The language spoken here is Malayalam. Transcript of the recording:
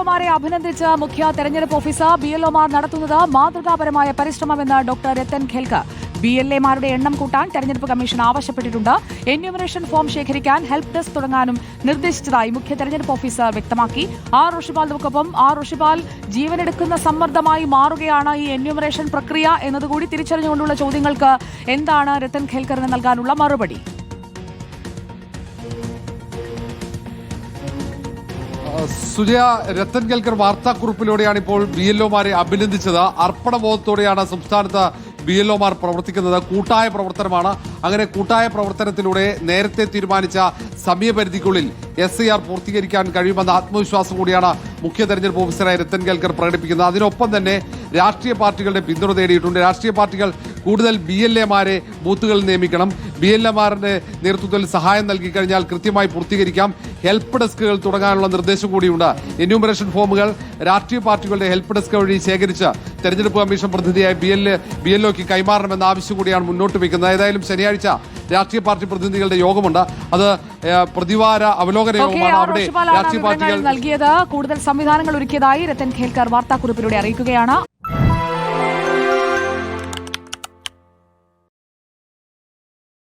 ഒമാരെ അഭിനന്ദിച്ച് മുഖ്യ തെരഞ്ഞെടുപ്പ് ഓഫീസർ ബി എൽ ഒമാർ നടത്തുന്നത് മാതൃകാപരമായ പരിശ്രമമെന്ന് doctor Rathan Kelkar B L എമാരുടെ എണ്ണം കൂട്ടാൻ തെരഞ്ഞെടുപ്പ് കമ്മീഷൻ ആവശ്യപ്പെട്ടിട്ടുണ്ട്. എന്യൂമറേഷൻ ഫോം ശേഖരിക്കാൻ ഹെൽപ് ഡെസ്ക് തുടങ്ങാനും നിർദ്ദേശിച്ചതായി മുഖ്യ തെരഞ്ഞെടുപ്പ് ഓഫീസർ വ്യക്തമാക്കി. ആർ. ഋഷിപാൽ നമുക്കൊപ്പം ആർ. ഋഷിപാൽ ജീവനെടുക്കുന്ന സമ്മർദ്ദമായി മാറുകയാണ് ഈ എന്യൂമറേഷൻ പ്രക്രിയ എന്നതുകൂടി തിരിച്ചറിഞ്ഞുകൊണ്ടുള്ള ചോദ്യങ്ങൾക്ക് എന്താണ് രത്തൻ ഖേൽക്കറിന് നൽകാനുള്ള മറുപടി? സുജയ രത്തൻ കേൽക്കർ വാർത്താക്കുറിപ്പിലൂടെയാണ് ഇപ്പോൾ ബി എൽ ഒമാരെ അഭിനന്ദിച്ചത്. അർപ്പണബോധത്തോടെയാണ് സംസ്ഥാനത്ത് ബി എൽ ഒമാർ പ്രവർത്തിക്കുന്നത്. കൂട്ടായ പ്രവർത്തനമാണ്. അങ്ങനെ കൂട്ടായ പ്രവർത്തനത്തിലൂടെ നേരത്തെ തീരുമാനിച്ച സമയപരിധിക്കുള്ളിൽ എസ് ഐ ആർ പൂർത്തീകരിക്കാൻ കഴിയുമെന്ന ആത്മവിശ്വാസം കൂടിയാണ് മുഖ്യ തെരഞ്ഞെടുപ്പ് ഓഫീസറായ രത്തൻ കേൽക്കർ പ്രകടിപ്പിക്കുന്നത്. അതിനൊപ്പം തന്നെ രാഷ്ട്രീയ പാർട്ടികളുടെ പിന്തുണ തേടിയിട്ടുണ്ട്. രാഷ്ട്രീയ പാർട്ടികൾ കൂടുതൽ ബി എൽ എമാരെ ബൂത്തുകളിൽ നിയമിക്കണം. ബി എൽ എമാരുടെ നേതൃത്വത്തിൽ സഹായം നൽകി കഴിഞ്ഞാൽ കൃത്യമായി പൂർത്തീകരിക്കാം. ഹെൽപ്പ് ഡെസ്കുകൾ തുടങ്ങാനുള്ള നിർദ്ദേശം കൂടിയുണ്ട്. എന്യൂമറേഷൻ ഫോമുകൾ രാഷ്ട്രീയ പാർട്ടികളുടെ ഹെൽപ്പ് ഡെസ്ക് വഴി ശേഖരിച്ച് തെരഞ്ഞെടുപ്പ് കമ്മീഷൻ പ്രതിനിധിയായ ബി എൽ ബി എൽ ഒക്ക് കൈമാറണമെന്ന ആവശ്യം കൂടിയാണ് മുന്നോട്ട് വയ്ക്കുന്നത്. ഏതായാലും ശനിയാഴ്ച രാഷ്ട്രീയ പാർട്ടി പ്രതിനിധികളുടെ യോഗമുണ്ട്. അത് പ്രതിവാര അവലോകന യോഗമാണ്. അവിടെ രാഷ്ട്രീയ പാർട്ടികൾ നൽകിയത്. കൂടുതൽ സംവിധാനങ്ങൾ ഒരുക്കിയതായി രത്തൻ ഖേൽക്കർ വാർത്താക്കുറിപ്പിലൂടെ അറിയിക്കുകയാണ്.